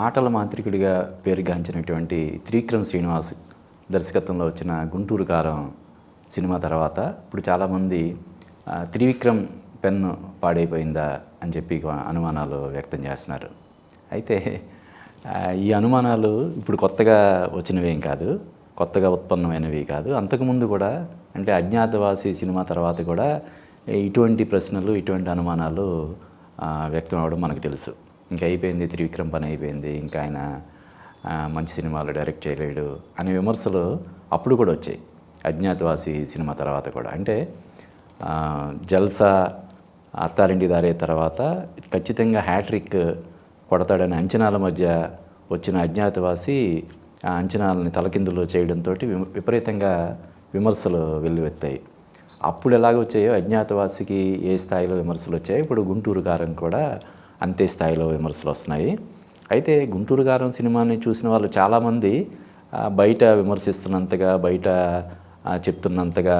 మాటల మాంత్రికుడిగా పేరుగాంచినటువంటి త్రివిక్రమ్ శ్రీనివాస్ దర్శకత్వంలో వచ్చిన గుంటూరు కారం సినిమా తర్వాత ఇప్పుడు చాలామంది త్రివిక్రమ్ పెన్ పాడైపోయిందా అని చెప్పి అనుమానాలు వ్యక్తం చేస్తున్నారు. అయితే ఈ అనుమానాలు ఇప్పుడు కొత్తగా వచ్చినవేం కాదు కొత్తగా ఉత్పన్నమైనవి కాదు. అంతకుముందు కూడా అంటే అజ్ఞాతవాసి సినిమా తర్వాత కూడా ఇటువంటి ప్రశ్నలు ఇటువంటి అనుమానాలు వ్యక్తం అవ్వడం మనకు తెలుసు. ఇంకా అయిపోయింది త్రివిక్రమ్ పని అయిపోయింది ఇంకా ఆయన మంచి సినిమాలు డైరెక్ట్ చేయలేడు అనే విమర్శలు అప్పుడు కూడా వచ్చాయి. అజ్ఞాతవాసి సినిమా తర్వాత కూడా. అంటే జల్సా అత్తారింటి దారే తర్వాత ఖచ్చితంగా హ్యాట్రిక్ కొడతాడనే అంచనాల మధ్య వచ్చిన అజ్ఞాతవాసి ఆ అంచనాలని తలకిందులు చేయడంతో విపరీతంగా విమర్శలు వెల్లువెత్తాయి. అప్పుడు ఎలాగ వచ్చాయో అజ్ఞాతవాసికి ఏ స్థాయిలో విమర్శలు వచ్చాయో ఇప్పుడు గుంటూరు కారం కూడా అంతే స్థాయిలో విమర్శలు వస్తున్నాయి. అయితే గుంటూరు గారం సినిమాని చూసిన వాళ్ళు చాలామంది బయట విమర్శిస్తున్నంతగా బయట చెప్తున్నంతగా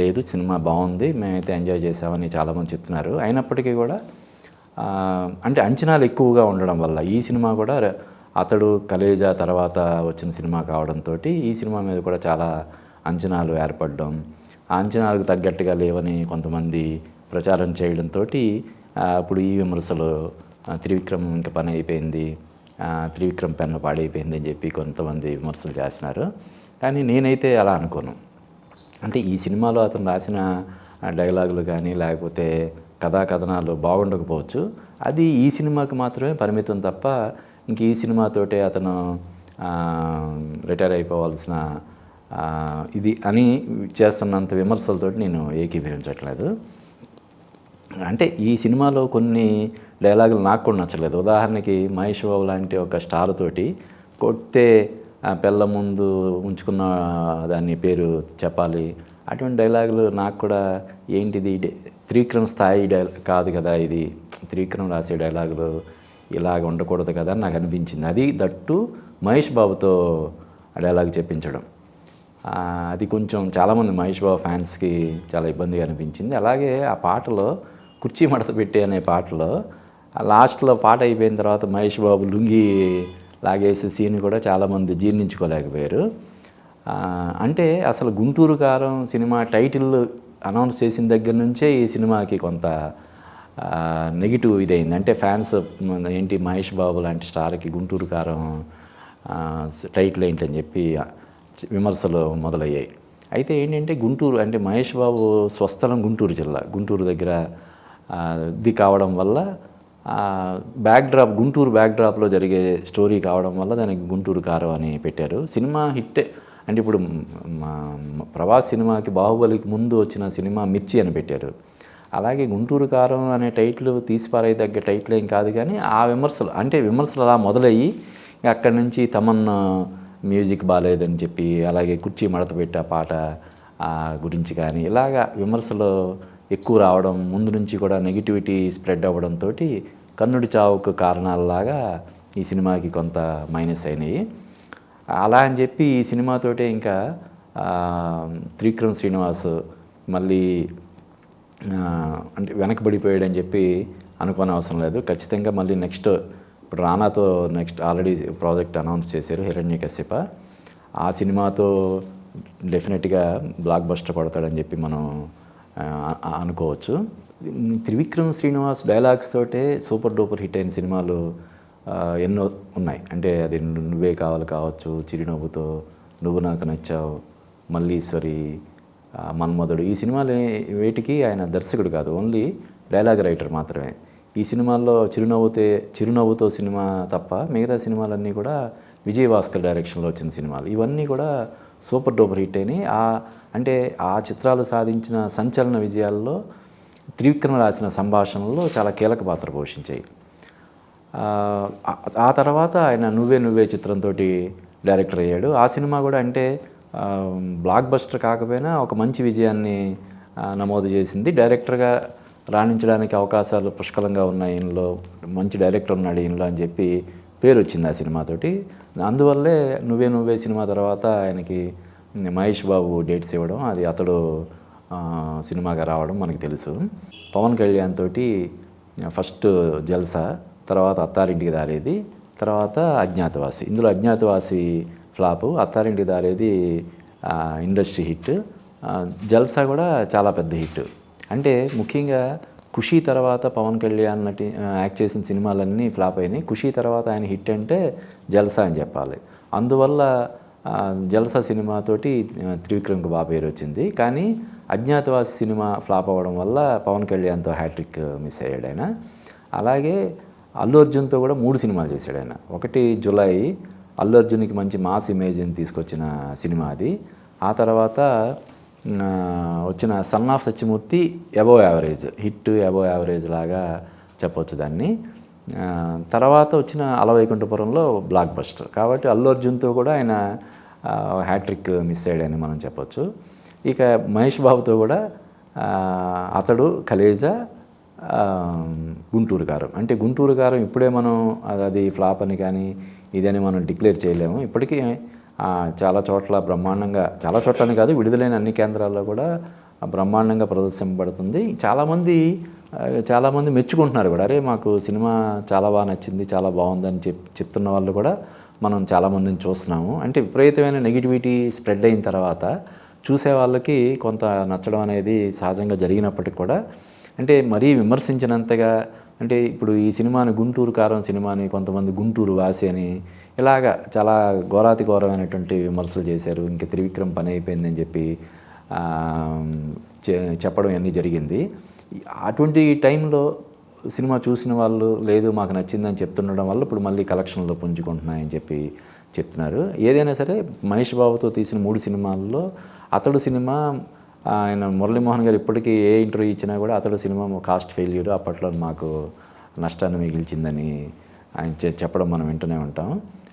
లేదు సినిమా బాగుంది మేమైతే ఎంజాయ్ చేసామని చాలామంది చెప్తున్నారు. అయినప్పటికీ కూడా అంటే అంచనాలు ఎక్కువగా ఉండడం వల్ల ఈ సినిమా కూడా అతడు కలేజా తర్వాత వచ్చిన సినిమా కావడంతో ఈ సినిమా మీద కూడా చాలా అంచనాలు ఏర్పడడం ఆ అంచనాలకు తగ్గట్టుగా లేవని కొంతమంది ప్రచారం చేయడంతో అప్పుడు ఈ విమర్శలు త్రివిక్రమ్ ఇంకా పని అయిపోయింది త్రివిక్రమ్ పెన్ను పాడైపోయింది అని చెప్పి కొంతమంది విమర్శలు చేస్తున్నారు. కానీ నేనైతే అలా అనుకోను. అంటే ఈ సినిమాలో అతను రాసిన డైలాగులు కానీ లేకపోతే కథా కథనాలు బాగుండకపోవచ్చు. అది ఈ సినిమాకి మాత్రమే పరిమితం తప్ప ఇంక ఈ సినిమాతోటే అతను రిటైర్ అయిపోవాల్సిన ఇది అని చేస్తున్నంత విమర్శలతోటి నేను ఏకీభవించట్లేదు. అంటే ఈ సినిమాలో కొన్ని డైలాగులు నాకు కూడా నచ్చలేదు. ఉదాహరణకి మహేష్ బాబు లాంటి ఒక స్టార్ తోటి కొట్టే పిల్ల ముందు ఉంచుకున్న దాని పేరు చెప్పాలి. అటువంటి డైలాగులు నాకు కూడా ఏంటిది? డే- త్రివిక్రమ్ స్థాయి డైలా కాదు కదా ఇది. త్రివిక్రమ్ రాసే డైలాగులు ఇలాగ ఉండకూడదు కదా అని నాకు అనిపించింది. అది దట్టు మహేష్ బాబుతో డైలాగ్ చెప్పించడం. అది కొంచెం చాలామంది మహేష్ బాబు ఫ్యాన్స్కి చాలా ఇబ్బందిగా అనిపించింది. అలాగే ఆ పాటలో కుర్చీ మడత పెట్టి అనే పాటలో లాస్ట్లో పాట అయిపోయిన తర్వాత మహేష్ బాబు లుంగి లాగేసే సీన్ కూడా చాలామంది జీర్ణించుకోలేకపోయారు. అంటే అసలు గుంటూరు కారం సినిమా టైటిల్ అనౌన్స్ చేసిన దగ్గర నుంచే ఈ సినిమాకి కొంత నెగిటివ్ ఇదైంది. అంటే ఫ్యాన్స్ ఏంటి మహేష్ బాబు లాంటి స్టార్కి గుంటూరు కారం టైటిల్ ఏంటని చెప్పి విమర్శలు మొదలయ్యాయి. అయితే ఏంటంటే గుంటూరు అంటే మహేష్ బాబు స్వస్థలం గుంటూరు జిల్లా. గుంటూరు దగ్గర ఇది కావడం వల్ల బ్యాక్డ్రాప్ గుంటూరు బ్యాక్డ్రాప్లో జరిగే స్టోరీ కావడం వల్ల దానికి గుంటూరు కారం అని పెట్టారు. సినిమా హిట్టే. అంటే ఇప్పుడు మా ప్రభాస్ సినిమాకి బాహుబలికి ముందు వచ్చిన సినిమా మిర్చి అని పెట్టారు. అలాగే గుంటూరు కారం అనే టైటిల్ తీసిపారేదగ్గ టైటిల్ ఏం కాదు కానీ ఆ విమర్శలు అంటే విమర్శలు అలా మొదలయ్యి అక్కడి నుంచి తమన్ మ్యూజిక్ బాగాలేదని చెప్పి అలాగే కుర్చీ మడత పెట్టే పాట గురించి కానీ ఇలాగా విమర్శలు ఎక్కువ రావడం ముందు నుంచి కూడా నెగిటివిటీ స్ప్రెడ్ అవ్వడంతో కన్నుడి చావుకు కారణాలలాగా ఈ సినిమాకి కొంత మైనస్ అయినాయి. అలా అని చెప్పి ఈ సినిమాతోటే ఇంకా త్రిక్రమ్ త్రివిక్రమ్ శ్రీనివాస్ మళ్ళీ అంటే వెనకబడిపోయాడని చెప్పి అనుకోని అవసరం లేదు. ఖచ్చితంగా మళ్ళీ నెక్స్ట్ ఇప్పుడు రానాతో నెక్స్ట్ ఆల్రెడీ ప్రాజెక్ట్ అనౌన్స్ చేశారు హిరణ్య కశ్యప. ఆ సినిమాతో డెఫినెట్గా బ్లాక్ బస్టర్ పడతాడని చెప్పి మనం అనుకోవచ్చు. త్రివిక్రమ్ శ్రీనివాస్ డైలాగ్స్ తోటే సూపర్ డూపర్ హిట్ అయిన సినిమాలు ఎన్నో ఉన్నాయి. అంటే అది నువ్వే కావాలి కావచ్చు చిరునవ్వుతో నువ్వు నాకు నచ్చావు మల్లీశ్వరి మన్మధుడు. ఈ సినిమాలు వేటికి ఆయన దర్శకుడు కాదు ఓన్లీ డైలాగ్ రైటర్ మాత్రమే. ఈ సినిమాల్లో చిరునవ్వుతే చిరునవ్వుతో సినిమా తప్ప మిగతా సినిమాలన్నీ కూడా విజయ్ భాస్కర్ డైరెక్షన్లో వచ్చిన సినిమాలు. ఇవన్నీ కూడా సూపర్ డూపర్ హిట్ అయినాయి. ఆ అంటే ఆ చిత్రాలు సాధించిన సంచలన విజయాల్లో త్రివిక్రమ రాసిన సంభాషణలో చాలా కీలక పాత్ర పోషించాయి. ఆ, తర్వాత ఆయన నువ్వే నువ్వే చిత్రంతో డైరెక్టర్ అయ్యాడు. ఆ సినిమా కూడా అంటే బ్లాక్ బస్టర్ కాకపోయినా ఒక మంచి విజయాన్ని నమోదు చేసింది. డైరెక్టర్గా రాణించడానికి అవకాశాలు పుష్కలంగా ఉన్నాయి. ఈయనలో మంచి డైరెక్టర్ ఉన్నాడు ఈయనలో అని చెప్పి పేరు వచ్చింది ఆ సినిమాతోటి. అందువల్లే నువ్వే నువ్వే సినిమా తర్వాత ఆయనకి మహేష్ బాబు డేట్స్ ఇవ్వడం అది అతడు సినిమాగా రావడం మనకు తెలుసు. పవన్ కళ్యాణ్ తోటి ఫస్ట్ జల్సా తర్వాత అత్తారింటికి దారేది తర్వాత అజ్ఞాతవాసి. ఇందులో Agnyaathavaasi flop Attarintiki Daredi industry hit. Jalsa కూడా చాలా పెద్ద హిట్. అంటే ముఖ్యంగా ఖుషి తర్వాత పవన్ కళ్యాణ్ నటి యాక్ట్ చేసిన సినిమాలన్నీ ఫ్లాప్ అయినాయి. ఖుషి తర్వాత ఆయన హిట్ అంటే జల్సా అని చెప్పాలి. అందువల్ల జల్సా సినిమాతోటి త్రివిక్రమ్కి బాగా పేరు వచ్చింది. కానీ అజ్ఞాతవాసి సినిమా ఫ్లాప్ అవ్వడం వల్ల పవన్ కళ్యాణ్తో హ్యాట్రిక్ మిస్ అయ్యాడు ఆయన. అలాగే అల్లు అర్జున్తో కూడా మూడు సినిమాలు చేశాడు ఆయన. ఒకటి జులై అల్లు అర్జున్కి మంచి మాస్ ఇమేజ్ని తీసుకొచ్చిన సినిమా అది. ఆ తర్వాత వచ్చిన son of Satyamurthy above average hit above average లాగా చెప్పొచ్చు దాన్ని. తర్వాత వచ్చిన అలవైకుంఠపురంలో బ్లాక్ బస్టర్ కాబట్టి అల్లు అర్జున్తో కూడా ఆయన హ్యాట్రిక్ మిస్ అయ్యాడని మనం చెప్పొచ్చు. ఇక మహేష్ బాబుతో కూడా అతడు కలేజా గుంటూరు కారం అంటే గుంటూరు కారం ఇప్పుడే మనం అది- అది ఫ్లాప్ అని కానీ ఇదని మనం డిక్లేర్ చేయలేము. ఇప్పటికీ చాలా చోట్ల బ్రహ్మాండంగా చాలా చోట్ల కాదు విడుదలైన అన్ని కేంద్రాల్లో కూడా బ్రహ్మాండంగా ప్రదర్శింపబడుతుంది. చాలామంది చాలామంది మెచ్చుకుంటున్నారు కూడా. అరే మాకు సినిమా చాలా బాగా నచ్చింది చాలా బాగుందని చెప్ చెప్తున్న వాళ్ళు కూడా మనం చాలామందిని చూస్తున్నాము. అంటే విపరీతమైన నెగిటివిటీ స్ప్రెడ్ అయిన తర్వాత చూసే వాళ్ళకి కొంత నచ్చడం అనేది సహజంగా జరిగినప్పటికి కూడా అంటే మరీ విమర్శించినంతగా అంటే ఇప్పుడు ఈ సినిమాని గుంటూరు కారం సినిమాని కొంతమంది గుంటూరు వాసి అని ఇలాగా చాలా ఘోరాతి ఘోరమైనటువంటి విమర్శలు చేశారు. ఇంకా త్రివిక్రమ్ పని అయిపోయిందని చెప్పి చె- చెప్పడం అన్నీ జరిగింది. అటువంటి టైంలో సినిమా చూసిన వాళ్ళు లేదు మాకు నచ్చిందని చెప్తుండడం వల్ల ఇప్పుడు మళ్ళీ కలెక్షన్లో పుంజుకుంటున్నాయని చెప్పి చెప్తున్నారు. ఏదైనా సరే మహేష్ బాబుతో తీసిన మూడు సినిమాల్లో అతడు సినిమా ఆయన మురళీమోహన్ గారు ఇప్పటికీ ఏ ఇంటర్వ్యూ ఇచ్చినా కూడా అతడు సినిమా కాస్ట్ ఫెయిల్యూర్ అప్పట్లో మాకు నష్టాన్ని మిగిల్చిందని ఆయన చెప్పడం మనం వింటూనే ఉంటాం.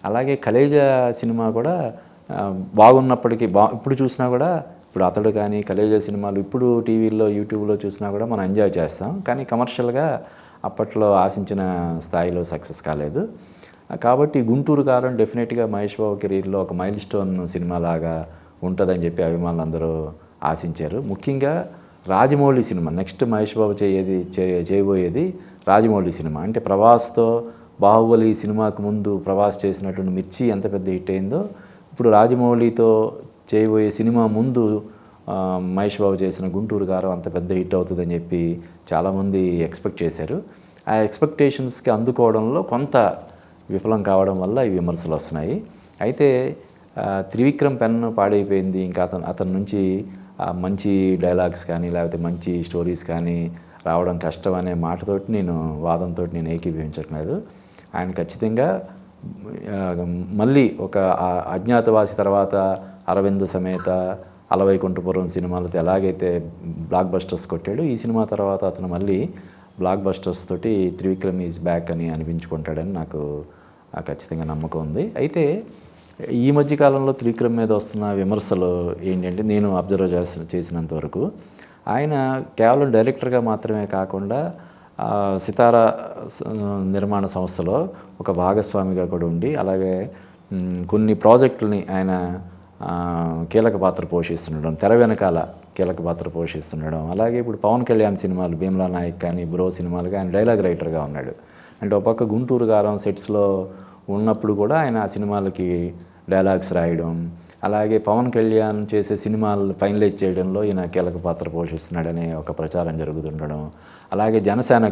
అలాగే కలేజా సినిమా కూడా బాగున్నప్పటికీ బా ఇప్పుడు చూసినా కూడా ఇప్పుడు అతడు కానీ కలేజా సినిమాలు ఇప్పుడు టీవీల్లో యూట్యూబ్లో చూసినా కూడా మనం ఎంజాయ్ చేస్తాం. కానీ కమర్షియల్గా అప్పట్లో ఆశించిన స్థాయిలో సక్సెస్ కాలేదు. కాబట్టి గుంటూరు కాలం డెఫినెట్గా మహేష్ బాబు కెరీర్లో ఒక మైల్ స్టోన్ సినిమా లాగా ఉంటుందని చెప్పి అభిమానులు అందరూ ఆశించారు. ముఖ్యంగా రాజమౌళి సినిమా నెక్స్ట్ మహేష్ బాబు చేయేది చే- చేయబోయేది రాజమౌళి సినిమా. అంటే ప్రభాస్తో బాహుబలి సినిమాకు ముందు ప్రభాస్ చేసినటువంటి మిర్చి ఎంత పెద్ద హిట్ అయిందో ఇప్పుడు రాజమౌళితో చేయబోయే సినిమా ముందు మహేష్ బాబు చేసిన గుంటూరు గారం అంత పెద్ద హిట్ అవుతుందని చెప్పి చాలామంది ఎక్స్పెక్ట్ చేశారు. ఆ ఎక్స్పెక్టేషన్స్కి అందుకోవడంలో కొంత విఫలం కావడం వల్ల ఈ విమర్శలు వస్తున్నాయి. అయితే త్రివిక్రమ్ పెన్ పాడైపోయింది. ఇంకా అతను అతని నుంచి మంచి డైలాగ్స్ కానీ లేకపోతే మంచి స్టోరీస్ కానీ రావడం కష్టం అనే మాటతోటి నేను వాదంతో నేను ఏకీభవించట్లేదు. ఆయన ఖచ్చితంగా మళ్ళీ ఒక అజ్ఞాతవాసి తర్వాత అరవింద్ సమేత అలవైకుంఠపురం సినిమాలతో ఎలాగైతే బ్లాక్ బస్టర్స్ కొట్టాడు ఈ సినిమా తర్వాత అతను మళ్ళీ బ్లాక్ బస్టర్స్ తోటి త్రివిక్రమ్ ఈజ్ బ్యాక్ అని అనిపించుకుంటాడని నాకు ఖచ్చితంగా నమ్మకం ఉంది. అయితే ఈ మధ్య కాలంలో త్రివిక్రమ్ మీద వస్తున్న విమర్శలు ఏంటంటే నేను అబ్జర్వ్ చేసిన చేసినంత వరకు ఆయన కేవలం డైరెక్టర్గా మాత్రమే కాకుండా సితార సితారా నిర్మాణ సంస్థలో ఒక భాగస్వామిగా కూడా ఉండి అలాగే కొన్ని ప్రాజెక్టులని ఆయన కీలక పాత్ర పోషిస్తుండడం తెర వెనకాల కీలక పాత్ర పోషిస్తుండడం అలాగే ఇప్పుడు పవన్ కళ్యాణ్ సినిమాలు భీమ్లా నాయక్ కానీ బ్రో సినిమాలు ఆయన డైలాగ్ రైటర్గా ఉన్నాడు. అంటే ఒక పక్క గుంటూరు గారం సెట్స్లో ఉన్నప్పుడు కూడా ఆయన ఆ సినిమాలకి డైలాగ్స్ రాయడం అలాగే పవన్ కళ్యాణ్ చేసే సినిమాలు ఫైనలైజ్ చేయడంలో ఈయన కీలక పాత్ర పోషిస్తున్నాడనే ఒక ప్రచారం జరుగుతుండడం అలాగే జనసేన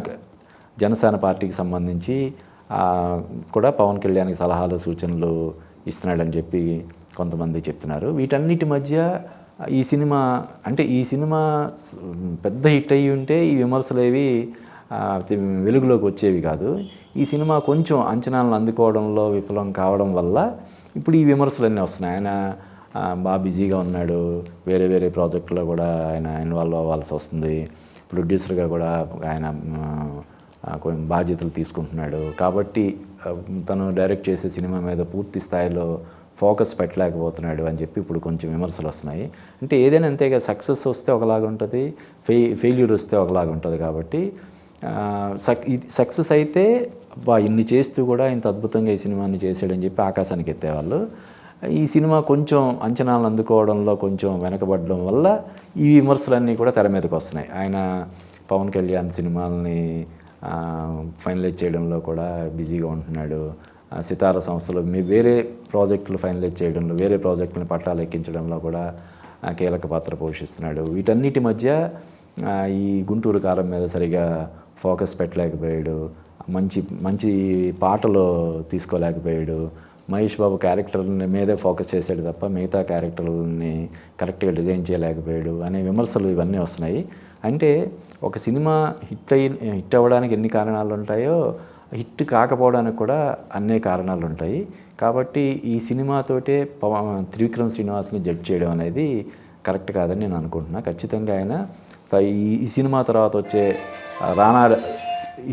జనసేన పార్టీకి సంబంధించి కూడా పవన్ కళ్యాణ్కి సలహాలు సూచనలు ఇస్తున్నాడని చెప్పి కొంతమంది చెప్తున్నారు. వీటన్నిటి మధ్య ఈ సినిమా అంటే ఈ సినిమా పెద్ద హిట్ అయ్యి ఉంటే ఈ విమర్శలు ఏవి వెలుగులోకి వచ్చేవి కాదు. ఈ సినిమా కొంచెం అంచనాలను అందుకోవడంలో విఫలం కావడం వల్ల ఇప్పుడు ఈ విమర్శలన్నీ వస్తున్నాయి. ఆయన బాగా బిజీగా ఉన్నాడు. వేరే వేరే ప్రాజెక్టులో కూడా ఆయన ఇన్వాల్వ్ అవ్వాల్సి వస్తుంది. ప్రొడ్యూసర్గా కూడా ఆయన కొన్ని బాధ్యతలు తీసుకుంటున్నాడు. కాబట్టి తను డైరెక్ట్ చేసే సినిమా మీద పూర్తి స్థాయిలో ఫోకస్ పెట్టలేకపోతున్నాడు అని చెప్పి ఇప్పుడు కొంచెం విమర్శలు వస్తున్నాయి. అంటే ఏదైనా అంతేగా సక్సెస్ వస్తే ఒకలాగా ఉంటుంది ఫెయి ఫెయిల్యూర్ వస్తే ఒకలాగా ఉంటుంది కాబట్టి సక్సెస్ అయితే బా ఇన్ని చేస్తూ కూడా ఇంత అద్భుతంగా ఈ సినిమాని చేశాడని చెప్పి ఆకాశానికి ఎత్తేవాళ్ళు. ఈ సినిమా కొంచెం అంచనాలు అందుకోవడంలో కొంచెం వెనకబడడం వల్ల ఈ విమర్శలన్నీ కూడా తెర మీదకి వస్తున్నాయి. ఆయన పవన్ కళ్యాణ్ సినిమాలని ఫైనలైజ్ చేయడంలో కూడా బిజీగా ఉంటున్నాడు. సితార సంస్థలు మీ వేరే ప్రాజెక్టులు ఫైనలైజ్ చేయడంలో వేరే ప్రాజెక్టులను పట్టాలు ఎక్కించడంలో కూడా కీలక పాత్ర పోషిస్తున్నాడు. వీటన్నిటి మధ్య ఈ గుంటూరు కారం మీద సరిగా ఫోకస్ పెట్టలేకపోయాడు మంచి మంచి పాటలు తీసుకోలేకపోయాడు. మహేష్ బాబు క్యారెక్టర్ని మీదే ఫోకస్ చేశాడు తప్ప మిగతా క్యారెక్టర్లని కరెక్ట్గా డిజైన్ చేయలేకపోయాడు అనే విమర్శలు ఇవన్నీ వస్తున్నాయి. అంటే ఒక సినిమా హిట్ అయి హిట్ అవ్వడానికి ఎన్ని కారణాలు ఉంటాయో హిట్ కాకపోవడానికి కూడా అన్నే కారణాలు ఉంటాయి. కాబట్టి ఈ సినిమాతోటే పవ త్రివిక్రమ్ శ్రీనివాస్ని జడ్జ్ చేయడం అనేది కరెక్ట్ కాదని నేను అనుకుంటున్నా. ఖచ్చితంగా ఆయన ఈ ఈ సినిమా తర్వాత వచ్చే రానా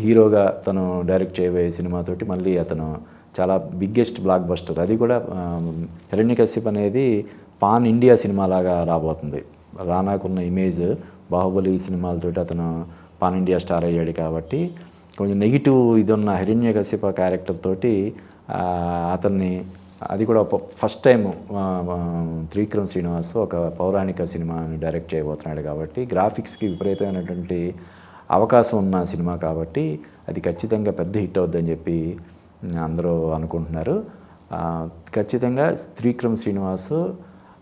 హీరోగా తను డైరెక్ట్ చేయబోయే సినిమాతోటి మళ్ళీ అతను చాలా బిగ్గెస్ట్ బ్లాక్ బస్టర్. అది కూడా హిరణ్యకశ్యప్ అనేది పాన్ ఇండియా సినిమా లాగా రాబోతుంది. రానాకున్న ఇమేజ్ బాహుబలి సినిమాలతోటి అతను పాన్ ఇండియా స్టార్ అయ్యాడు కాబట్టి కొంచెం నెగిటివ్ ఇది ఉన్న హిరణ్యకశ్యప క్యారెక్టర్ తోటి అతన్ని అది కూడా ఫస్ట్ టైం త్రివిక్రమ్ శ్రీనివాస్ ఒక పౌరాణిక సినిమాని డైరెక్ట్ చేయబోతున్నాడు కాబట్టి గ్రాఫిక్స్కి విపరీతమైనటువంటి అవకాశం ఉన్న సినిమా కాబట్టి అది ఖచ్చితంగా పెద్ద హిట్ అవుద్దని చెప్పి అందరూ అనుకుంటున్నారు. ఖచ్చితంగా త్రివిక్రమ్ శ్రీనివాస్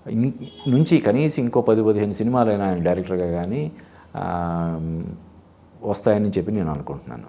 ఇం- నుంచి కనీసం ఇంకో పది పదిహేను సినిమాలైనా ఆయన డైరెక్టర్గా కానీ వస్తాయని చెప్పి నేను అనుకుంటున్నాను.